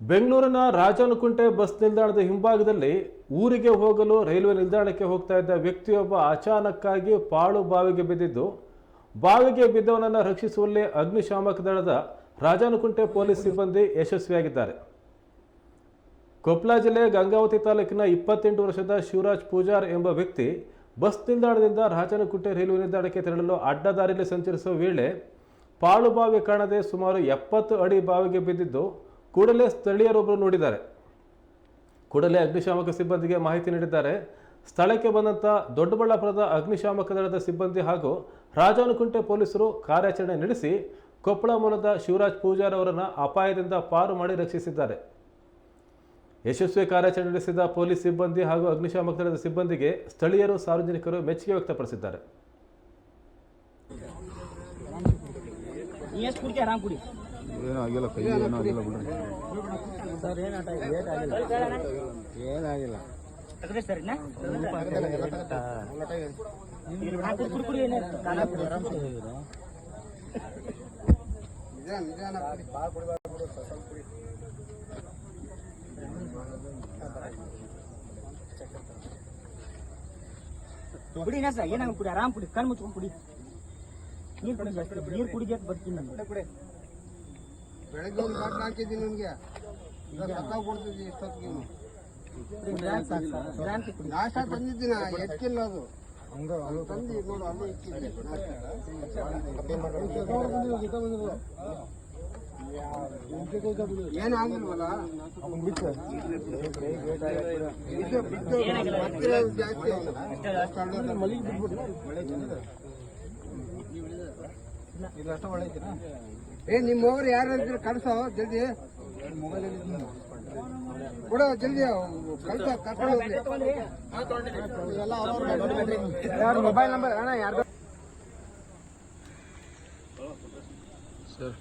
ಬೆಂಗಳೂರಿನ ರಾಜನಕುಂಟೆ ಬಸ್ ನಿಲ್ದಾಣದ ಹಿಂಭಾಗದಲ್ಲಿ ಊರಿಗೆ ಹೋಗಲು ರೈಲ್ವೆ ನಿಲ್ದಾಣಕ್ಕೆ ಹೋಗ್ತಾ ಇದ್ದ ವ್ಯಕ್ತಿಯೊಬ್ಬ ಅಚಾನಕ್ಕಾಗಿ ಪಾಳು ಬಾವಿಗೆ ಬಿದ್ದಿದ್ದು, ಬಾವಿಗೆ ಬಿದ್ದವನನ್ನು ರಕ್ಷಿಸುವಲ್ಲಿ ಅಗ್ನಿಶಾಮಕ ದಳದ ರಾಜನಕುಂಟೆ ಪೊಲೀಸ್ ಸಿಬ್ಬಂದಿ ಯಶಸ್ವಿಯಾಗಿದ್ದಾರೆ. ಕೊಪ್ಪಳ ಜಿಲ್ಲೆ ಗಂಗಾವತಿ ತಾಲೂಕಿನ ಇಪ್ಪತ್ತೆಂಟು ವರ್ಷದ ಶಿವರಾಜ್ ಪೂಜಾರ್ ಎಂಬ ವ್ಯಕ್ತಿ ಬಸ್ ನಿಲ್ದಾಣದಿಂದ ರಾಜನಕುಂಟೆ ರೈಲ್ವೆ ನಿಲ್ದಾಣಕ್ಕೆ ತೆರಳಲು ಅಡ್ಡದಾರಿಯಲ್ಲಿ ಸಂಚರಿಸುವ ವೇಳೆ ಪಾಳು ಬಾವಿ ಕಾಣದೆ ಸುಮಾರು ಎಪ್ಪತ್ತು ಅಡಿ ಬಾವಿಗೆ ಬಿದ್ದಿದ್ದು ಕೂಡಲೇ ಸ್ಥಳೀಯರೊಬ್ಬರು ನೋಡಿದ್ದಾರೆ. ಕೂಡಲೇ ಅಗ್ನಿಶಾಮಕ ಸಿಬ್ಬಂದಿಗೆ ಮಾಹಿತಿ ನೀಡಿದ್ದಾರೆ. ಸ್ಥಳಕ್ಕೆ ಬಂದಂಥ ದೊಡ್ಡಬಳ್ಳಾಪುರದ ಅಗ್ನಿಶಾಮಕ ದಳದ ಸಿಬ್ಬಂದಿ ಹಾಗೂ ರಾಜಾನುಕುಂಟೆ ಪೊಲೀಸರು ಕಾರ್ಯಾಚರಣೆ ನಡೆಸಿ ಕೊಪ್ಪಳ ಮೂಲದ ಶಿವರಾಜ್ ಪೂಜಾರ್ ಅವರನ್ನು ಅಪಾಯದಿಂದ ಪಾರು ಮಾಡಿ ರಕ್ಷಿಸಿದ್ದಾರೆ. ಯಶಸ್ವಿ ಕಾರ್ಯಾಚರಣೆ ನಡೆಸಿದ ಪೊಲೀಸ್ ಸಿಬ್ಬಂದಿ ಹಾಗೂ ಅಗ್ನಿಶಾಮಕ ದಳದ ಸಿಬ್ಬಂದಿಗೆ ಸ್ಥಳೀಯರು ಸಾರ್ವಜನಿಕರು ಮೆಚ್ಚುಗೆ ವ್ಯಕ್ತಪಡಿಸಿದ್ದಾರೆ. ಎಷ್ಟು ಕುಡಿಕೆ ಆರಾಮ್ ಕುಡಿ ಏನೂ ಆಗಿಲ್ಲ ಕೈ ಏನೂ ಆಗಿಲ್ಲ ಬಿಡ್ರಿ ಸರ್ ಏನಾಟ ಏಟ್ ಆಗಿಲ್ಲ ಏನಾಗಿಲ್ಲ ತೆಗೆದ್ರೆ ಸರ್ ಇದನ್ನ ಕುಡಿ ಕುಡಿ ಕುಡಿ ಏನಾಯ್ತು ಕಾಲ ಕುಡಿ ನಾ ಸರ್ ಏನಾಗ ಕುಡಿ ಆರಾಮ್ ಕುಡಿ ಕಣ್ ಮುಚ್ಕೊಂಡು ಕುಡಿ ನೀರು ಕುಡಿ ಜಾಸ್ತಿ ನೀರು ಕುಡಿದೆ ಅಂತ ಬರ್ತೀನಿ ನಾನು ಬೆಳಗ್ಗೆ ಒಂದು ಬಟ್ಟೆ ಹಾಕಿದ್ದೀನಿ ನಿಮ್ಗೆ. ಈಗ ಸತ್ತಾಗ್ಬಿಡ್ತಿದ್ವಿ ಇಷ್ಟೊತ್ತಿಗೆ ನಾಷ್ಟ ತಂದಿದ್ದೀನ ಎಕ್ಕಿಲ್ಲ ಅದು. ತಂದು ನೋಡು ಅಲ್ಲೇ ಇಕ್ಕಿದ್ದೆ. ಏನು ಆಗಿಲ್ವಲ್ಲ? ಬಿದ್ದು ಇಲ್ಲ ಅಷ್ಟೇ ಜಾಸ್ತಿ ಏ ನಿಮ್ಮ ಹೋಗ್ರಿ ಯಾರು ಇದ್ರೆ ಕಳ್ಸೋ ಜಲ್ದಿ ಕೊಡು ಜಲ್ದಿ ಕಳ್ಸೋ ಕರ್ಕೊಂಡು ಹೋಗ್ಲಿ ಯಾರು ಮೊಬೈಲ್ ನಂಬರ್ ಅಣ್ಣ ಯಾರ್ದು ಸರ್